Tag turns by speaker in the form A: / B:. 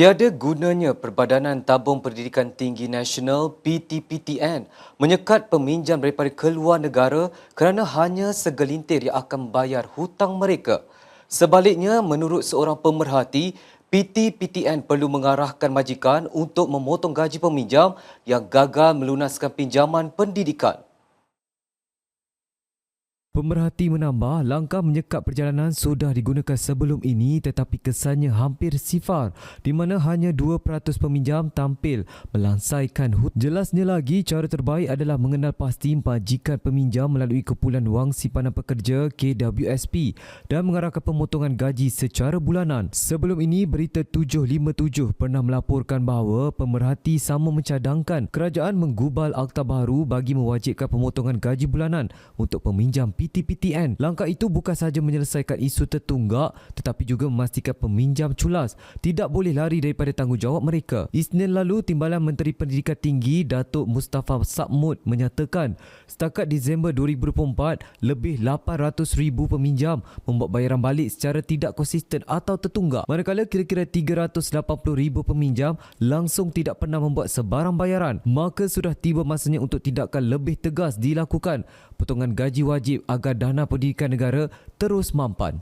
A: Tiada gunanya Perbadanan Tabung Pendidikan Tinggi Nasional PTPTN menyekat peminjam daripada keluar negara kerana hanya segelintir yang akan membayar hutang mereka. Sebaliknya, menurut seorang pemerhati, PTPTN perlu mengarahkan majikan untuk memotong gaji peminjam yang gagal melunaskan pinjaman pendidikan.
B: Pemerhati menambah, langkah menyekat perjalanan sudah digunakan sebelum ini tetapi kesannya hampir sifar di mana hanya 2% peminjam tampil melansaikan hut. Jelasnya lagi, cara terbaik adalah mengenal pasti majikan peminjam melalui Kumpulan Wang Simpanan Pekerja KWSP dan mengarahkan pemotongan gaji secara bulanan. Sebelum ini, Berita 757 pernah melaporkan bahawa pemerhati sama mencadangkan kerajaan menggubal akta baru bagi mewajibkan pemotongan gaji bulanan untuk peminjam PTPTN. Langkah itu bukan sahaja menyelesaikan isu tertunggak tetapi juga memastikan peminjam culas tidak boleh lari daripada tanggungjawab mereka. Isnin lalu, Timbalan Menteri Pendidikan Tinggi Datuk Mustafa Sabmud menyatakan setakat Disember 2024 lebih 800,000 peminjam membuat bayaran balik secara tidak konsisten atau tertunggak. Manakala kira-kira 380,000 peminjam langsung tidak pernah membuat sebarang bayaran. Maka sudah tiba masanya untuk tindakan lebih tegas dilakukan. Potongan gaji wajib agar dana pendidikan negara terus mampan.